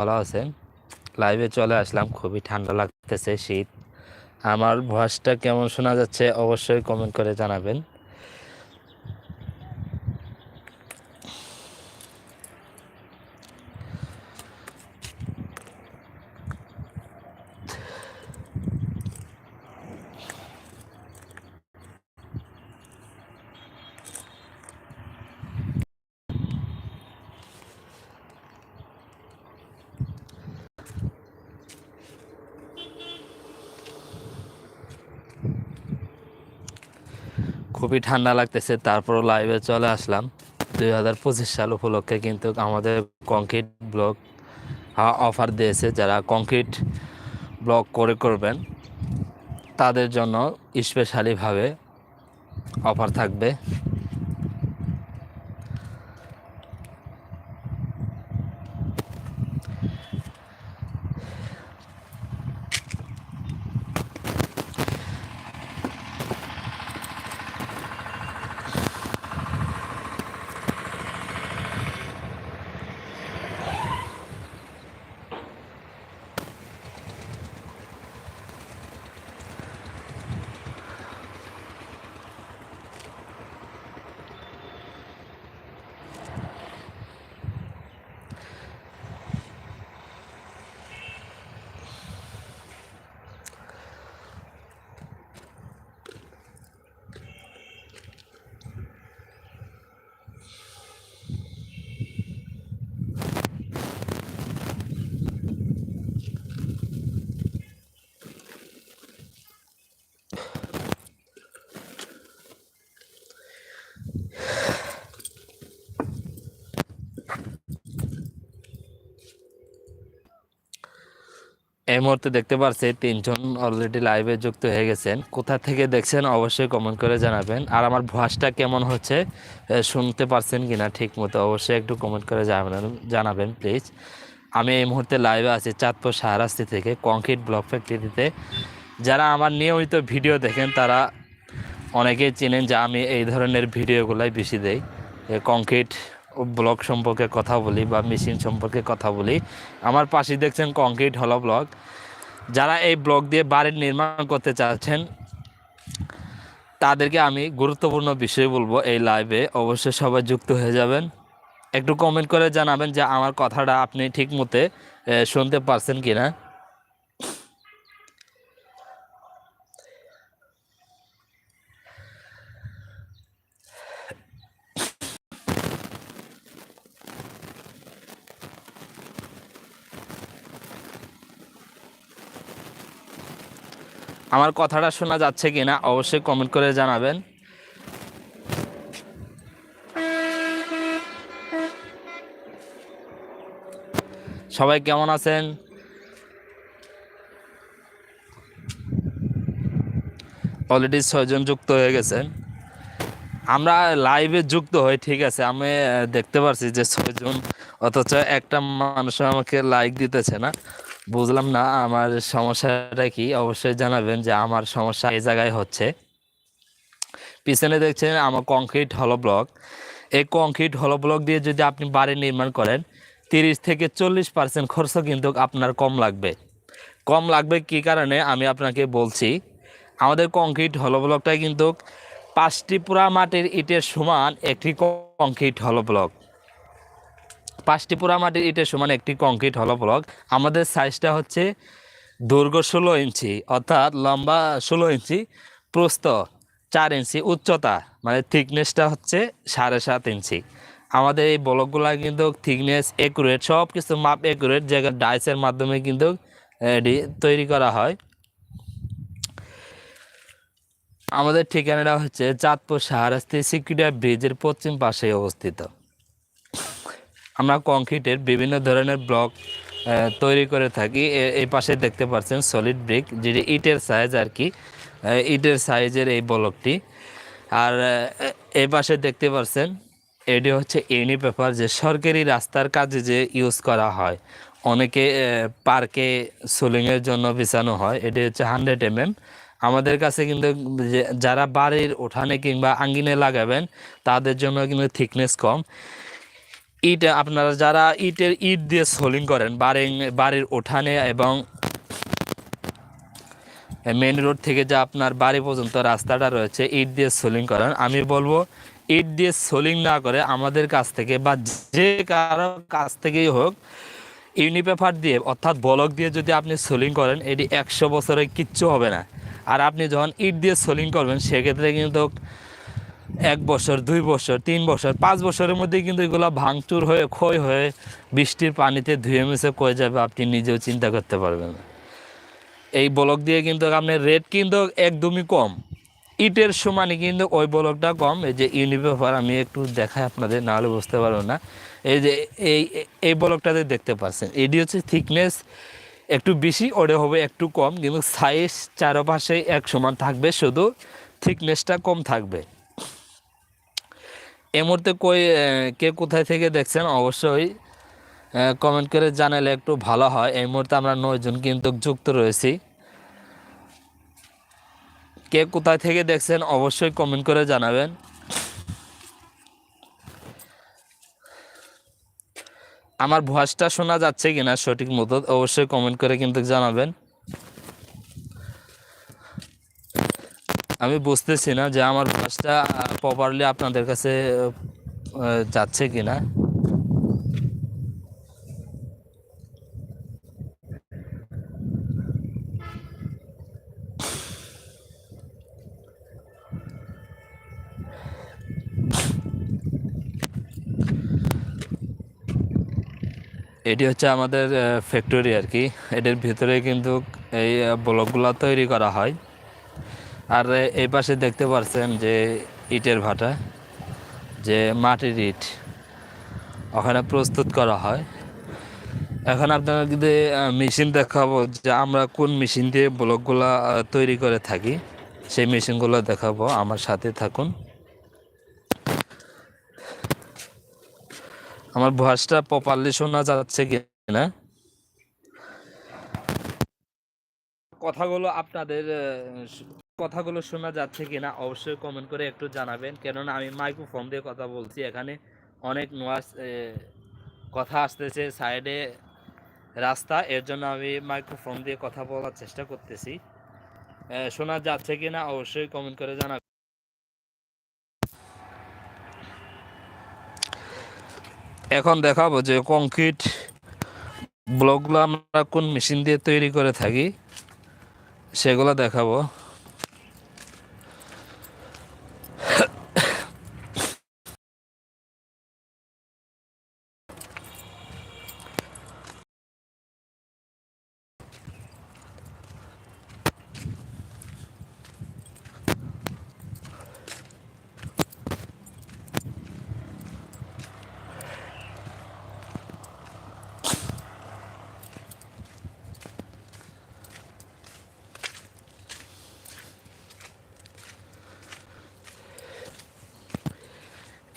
ভালো আছে। লাইভে চলে আসলাম, খুবই ঠান্ডা লাগতেছে শীত। আমার ভয়েসটা কেমন শোনা যাচ্ছে অবশ্যই কমেন্ট করে জানাবেন। খুবই ঠান্ডা লাগতেছে, তারপরও লাইভে চলে আসলাম। দুই হাজার পঁচিশ সাল উপলক্ষে কিন্তু আমাদের কংক্রিট ব্লক অফার দিয়েছে যারা কংক্রিট ব্লক করে করবেন, তাদের জন্য স্পেশালিভাবে অফার থাকবে। এই মুহূর্তে দেখতে পারছি তিনজন অলরেডি লাইভে যুক্ত হয়ে গেছেন। কোথা থেকে দেখছেন অবশ্যই কমেন্ট করে জানাবেন। আর আমার ভয়েসটা কেমন হচ্ছে শুনতে পারছেন কিনা ঠিক মতো অবশ্যই একটু কমেন্ট করে জানাবেন জানাবেন প্লিজ আমি এই মুহূর্তে লাইভে আছি চাঁদপুর সাহারাস্তি থেকে কংক্রিট ব্লক ফ্যাক্টরিতে যারা আমার নিয়মিত ভিডিও দেখেন, তারা অনেকেই চেনেন যে আমি এই ধরনের ভিডিওগুলাই বেশি দেই কংক্রিট ব্লক সম্পর্কে কথা বলি বা মেশিন সম্পর্কে কথা বলি, আমার পাশে দেখছেন কংক্রিট হলো ব্লক যারা এই ব্লক দিয়ে বাড়ির নির্মাণ করতে চাচ্ছেন, তাদেরকে আমি গুরুত্বপূর্ণ বিষয় বলব এই লাইভে অবশ্যই সবাই যুক্ত হয়ে যাবেন। একটু কমেন্ট করে জানাবেন যে আমার কথাটা আপনি ঠিক মতে শুনতে পারছেন কিনা। আমার কথাটা শোনা যাচ্ছে কিনা অবশ্যই কমেন্ট করে জানাবেন। সবাই কেমন আছেন? অলরেডি ছয়জন যুক্ত হয়ে গেছেন। আমরা লাইভে যুক্ত হই, ঠিক আছে? আমি দেখতে পারছি যে ছয়জন, অথচ একটা মানুষ আমাকে লাইক দিতেছে না। বুঝলাম না, আমার সমস্যাটা কি? অবশ্যই জানাবেন যে আমার সমস্যা এই জায়গায় হচ্ছে। পিছনে দেখছেন আমার কংক্রিট হলো ব্লক এই কংক্রিট হলো ব্লক দিয়ে যদি আপনি বাড়ি নির্মাণ করেন, তিরিশ থেকে চল্লিশ পার্সেন্ট খরচ কিন্তু আপনার কম লাগবে। কম লাগবে কি কারণে? আমি আপনাকে বলছি, আমাদের কংক্রিট হলো ব্লকটা কিন্তু পাঁচটি পুরা মাটির ইটের সমান একটি কংক্রিট হলো ব্লক পাঁচটি পুরা মাটির ইটের সমান একটি কংক্রিট হলো ব্লক আমাদের সাইজটা হচ্ছে দৈর্ঘ্য ষোলো ইঞ্চি, অর্থাৎ লম্বা ষোলো ইঞ্চি, প্রস্থ চার ইঞ্চি, উচ্চতা মানে থিকনেসটা হচ্ছে সাড়ে সাত ইঞ্চি। আমাদের এই ব্লকগুলা কিন্তু থিকনেস একুরেট সব কিছু মাপ একুরেট জায়গা ডাইসের মাধ্যমে কিন্তু তৈরি করা হয়। আমাদের ঠিকানাটা হচ্ছে চাঁদপুর সাহারাস্তি সিকিউরিটি ব্রিজের পশ্চিম পাশে অবস্থিত। আমরা কংক্রিটের বিভিন্ন ধরনের ব্লক তৈরি করে থাকি। এই পাশে দেখতে পাচ্ছেন সলিড ব্রিক যেটি ইটের সাইজ আর কি। ইটের সাইজের এই ব্লকটি। আর এই পাশে দেখতে পাচ্ছেন, এটি হচ্ছে ইউনি পেপার যে সরকারি রাস্তার কাজে যে ইউজ করা হয়। অনেকে পার্কে সোলিংয়ের জন্য বিছানো হয়। এটি হচ্ছে হান্ড্রেড এম আমাদের কাছে কিন্তু যারা বাড়ির উঠানে কিংবা আঙ্গিনে লাগাবেন, তাদের জন্য কিন্তু থিকনেস কম। ইট আপনারা যারা ইটের ইট দিয়ে সোলিং করেন, বাড়ি, বাড়ির উঠানে এবং মেন রোড থেকে যে আপনার বাড়ি পর্যন্ত রাস্তাটা রয়েছে ইট দিয়ে সোলিং করেন। আমি বলব ইট দিয়ে সোলিং না করে আমাদের কাছ থেকে বা যে কারও কাছ থেকেই হোক ইউনিপেপার দিয়ে, অর্থাৎ বলক দিয়ে যদি আপনি সোলিং করেন, এটি একশো বছরে কিচ্ছু হবে না। আর আপনি যখন ইট দিয়ে সোলিং করবেন, সেক্ষেত্রে কিন্তু এক বছর, দুই বছর, তিন বছর, পাঁচ বছরের মধ্যে কিন্তু এগুলো ভাঙচুর হয়ে, ক্ষয় হয়ে বৃষ্টির পানিতে ধুয়ে মুছে কয়ে যাবে, আপনি নিজেও চিন্তা করতে পারবেন না। এই ব্লক দিয়ে কিন্তু আপনার রেট কিন্তু একদমই কম। ইটের সমানই কিন্তু ওই ব্লকটা কম। এই যে ইউনিপেপার আমি একটু দেখাই আপনাদের, নাহলে বুঝতে পারব না। এই যে, এই এই ব্লকটাতে দেখতে পাচ্ছেন। এটি হচ্ছে থিকনেস একটু বেশি, ওটা হবে একটু কম, কিন্তু সাইজ চারপাশে এক সমান থাকবে, শুধু থিকনেসটা কম থাকবে। এই মুহূর্তে কই কে কোথায় থেকে দেখছেন অবশ্যই কমেন্ট করে জানালে একটু ভালো হয়। এই মুহূর্তে আমরা নয়জন কিন্তু যুক্ত রয়েছি। কে কোথায় থেকে দেখছেন অবশ্যই কমেন্ট করে জানাবেন। আমার ভয়েসটা শোনা যাচ্ছে কিনা সঠিক মতো, অবশ্যই কমেন্ট করে কিন্তু জানাবেন। আমি বুঝতেছি না যে আমার ভয়েসটা প্রপারলি আপনাদের কাছে যাচ্ছে কিনা। এটি হচ্ছে আমাদের ফ্যাক্টরি আর কি। এটার ভিতরে কিন্তু এই ব্লকগুলো তৈরি করা হয়। আর এই পাশে দেখতে পাচ্ছেন যে ইটের ভাটা, যে মাটির ইট, ওখানে প্রস্তুত করা হয়। এখন আপনারা যদি মেশিন দেখাবো যে আমরা কোন মেশিন দিয়ে ব্লকগুলো তৈরি করে থাকি, সেই মেশিনগুলো দেখাবো, আমার সাথে থাকুন। আমার ভয়েসটা প্রপারলি শোনা যাচ্ছে কি না কথাগুলো আপনাদের কথাগুলো শোনা যাচ্ছে কিনা অবশ্যই কমেন্ট করে একটু জানাবেন। কেননা আমি মাইক্রোফোন দিয়ে কথা বলছি, এখানে অনেক নোয়াজ কথা আসতেছে সাইডে রাস্তা। এর জন্য আমি মাইক্রোফোন দিয়ে কথা বলার চেষ্টা করতেছি। শোনা যাচ্ছে কিনা অবশ্যই কমেন্ট করে জানাবেন। এখন দেখাবো যে কংক্রিট ব্লকগুলো আমরা কোন মেশিন দিয়ে তৈরি করে থাকি, সেগুলো দেখাবো।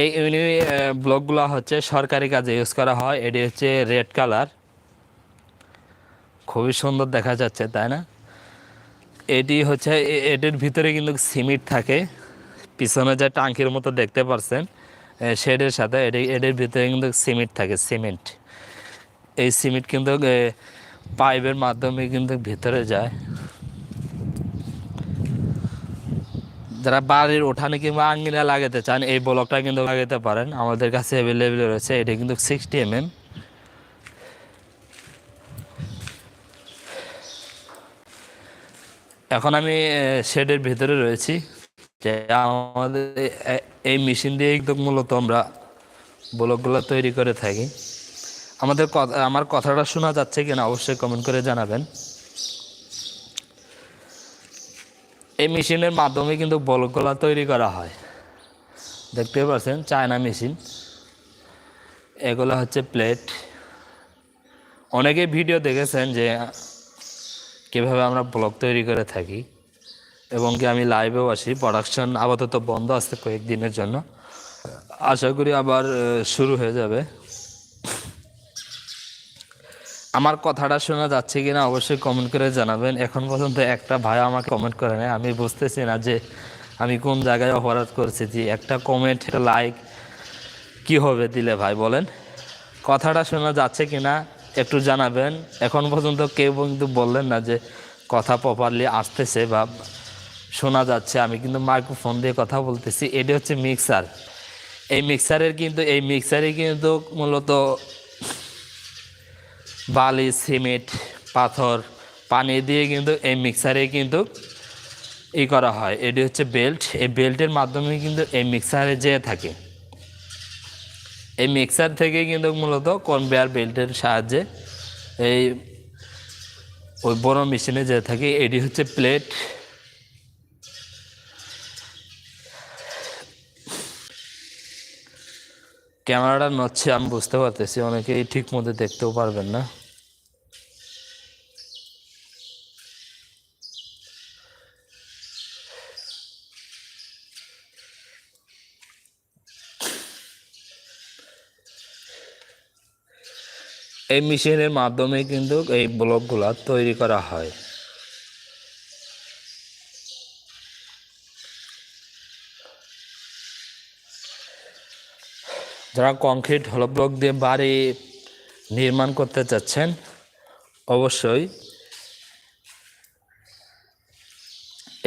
এই ইউনি ব্লকগুলো হচ্ছে সরকারি কাজে ইউজ করা হয়। এটি হচ্ছে রেড কালার। খুবই সুন্দর দেখা যাচ্ছে, তাই না? এটি হচ্ছে এটির ভিতরে কিন্তু সিমেন্ট থাকে। পিছনে যে টাঙ্কির মতো দেখতে পারছেন শেডের সাথে এটি, এটির ভিতরে কিন্তু সিমেন্ট থাকে, সিমেন্ট। এই সিমেন্ট কিন্তু পাইপের মাধ্যমে কিন্তু ভিতরে যায়। যারা বাড়ির উঠানে কিংবা আঙ্গিনা লাগাতে চান, এই ব্লকটা কিন্তু লাগাতে পারেন। আমাদের কাছে অ্যাভেলেবেল রয়েছে, এটা কিন্তু সিক্সটি এম এম এখন আমি শেডের ভিতরে রয়েছি। যে আমাদের এই মেশিন দিয়ে কিন্তু মূলত আমরা ব্লকগুলো তৈরি করে থাকি। আমাদের কথা আমার কথাটা শোনা যাচ্ছে কিনা অবশ্যই কমেন্ট করে জানাবেন। এই মেশিনের মাধ্যমে কিন্তু বলকগুলা তৈরি করা হয়। দেখতে পাচ্ছেন, চায়না মেশিন। এগুলো হচ্ছে প্লেট। অনেকে ভিডিও দেখেছেন যে কীভাবে আমরা ব্লগ তৈরি করে থাকি এবং কি আমি লাইভেও আসি। প্রোডাকশন আপাতত বন্ধ আছে কয়েকদিনের জন্য। আশা করি আবার শুরু হয়ে যাবে। আমার কথাটা শোনা যাচ্ছে কিনা অবশ্যই কমেন্ট করে জানাবেন। এখন পর্যন্ত একটা ভাই আমাকে কমেন্ট করে নেয় আমি বুঝতেছি না যে আমি কোন জায়গায় অপরাধ করছি। যে একটা কমেন্ট একটা লাইক কি হবে দিলে ভাই বলেন? কথাটা শোনা যাচ্ছে কিনা একটু জানাবেন। এখন পর্যন্ত কেউ কিন্তু বললেন না যে কথা প্রপারলি আসতেছে বা শোনা যাচ্ছে। আমি কিন্তু মাইক্রোফোন দিয়ে কথা বলতেছি। এটি হচ্ছে মিক্সার এই মিক্সারের কিন্তু, এই মিক্সারে কিন্তু মূলত বালি, সিমেন্ট, পাথর, পানি দিয়ে কিন্তু এই মিক্সারে কিন্তু ই করা হয়। এটি হচ্ছে বেল্ট এই বেল্টের মাধ্যমে কিন্তু এই মিক্সারে যেয়ে থাকে। এই মিক্সার থেকে কিন্তু মূলত কনভেয়ার বেল্টের সাহায্যে এই ওই বড় মেশিনে যেয়ে থাকে। এটি হচ্ছে প্লেট ক্যামেরাটা নচ্ছে আমি বুঝতে পারতেছি, অনেকেই ঠিক মতো দেখতেও পারবেন না। এই মেশিনের মাধ্যমে কিন্তু এই ব্লকগুলা তৈরি করা হয়। যারা কংক্রিট হলো ব্লক দিয়ে বাড়ি নির্মাণ করতে চাচ্ছেন অবশ্যই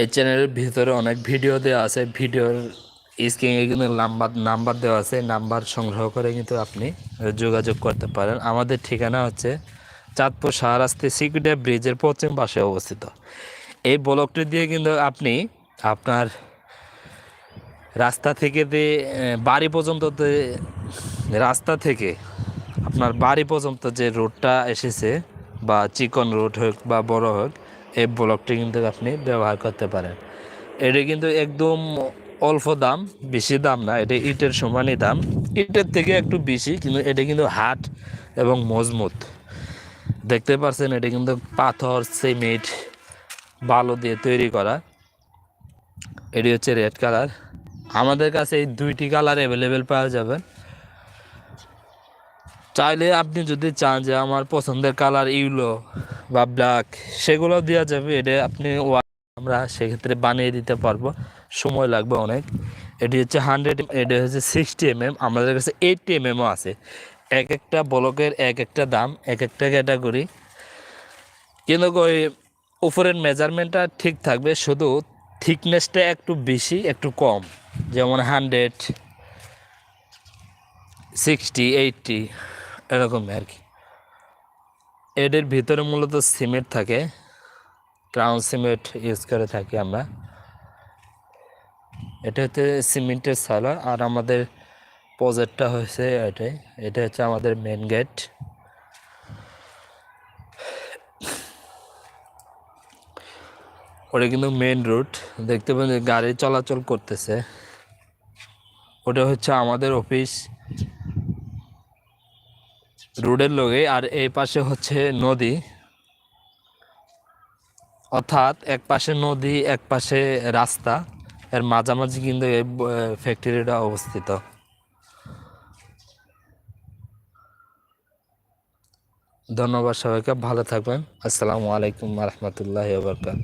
এই চ্যানেলের ভিতরে অনেক ভিডিও দেওয়া আছে। ভিডিওর স্ক্রিনে কিন্তু নাম্বার নাম্বার দেওয়া আছে। নাম্বার সংগ্রহ করে কিন্তু আপনি যোগাযোগ করতে পারেন। আমাদের ঠিকানা হচ্ছে চাঁদপুর শাহরাস্তি সিকিউরিটি ব্রিজের পশ্চিম পাশে অবস্থিত। এই ব্লকটি দিয়ে কিন্তু আপনি আপনার রাস্তা থেকে যে আহ, বাড়ি পর্যন্ত রাস্তা থেকে আপনার বাড়ি পর্যন্ত যে রোডটা এসেছে বা চিকন রোড হোক বা বড় হোক, এই ব্লকটি কিন্তু আপনি ব্যবহার করতে পারেন। এটি কিন্তু একদম অল্প দাম, বেশি দাম না, এটা ইটের সমানই দাম। ইটের থেকে একটু বেশি, কিন্তু এটা কিন্তু হাট এবং মজবুত দেখতে পাচ্ছেন এটা কিন্তু পাথর, সিমেন্ট, বালু দিয়ে তৈরি করা। এটি হচ্ছে রেড কালার। আমাদের কাছে এই দুইটি কালার অ্যাভেলেবেল পাওয়া যাবে। চাইলে আপনি যদি চান যে আমার পছন্দের কালার ইউলো বা ব্ল্যাক সেগুলো দেওয়া যাবে। এটা আপনি আমরা সেক্ষেত্রে বানিয়ে দিতে পারব। সময় লাগবে অনেক। এটি হচ্ছে হান্ড্রেড এটি হচ্ছে সিক্সটি এম এম আমাদের কাছে এইটটি এম এমও আছে। এক একটা ব্লকের এক একটা দাম, এক একটা ক্যাটাগরি কিন্তু ওই উপরের মেজারমেন্টটা ঠিক থাকবে, শুধু থিকনেসটা একটু বেশি, একটু কম। যেমন হান্ড্রেড সিক্সটি এইটটি এরকম আর কি। এদের ভিতরে মূলত সিমেন্ট থাকে, ক্রাউন সিমেন্ট ইউজ করে থাকি আমরা। এটা হচ্ছে সিমেন্টের সালার আর আমাদের প্রজেক্টটা হয়েছে এটাই। এটা হচ্ছে আমাদের মেন গেট ওটা কিন্তু মেন রুট দেখতে পাবেন গাড়ি চলাচল করতেছে। ওটা হচ্ছে আমাদের অফিস রোডের লগে আর এই পাশে হচ্ছে নদী। অর্থাৎ এক পাশে নদী, এক পাশে রাস্তা। এর মাঝামাঝি কিন্তু এই ফ্যাক্টরিটা অবস্থিত। ধন্যবাদ সবাইকে, ভালো থাকবেন। আসসালামু আলাইকুম রহমতুল্লাহ বরকাত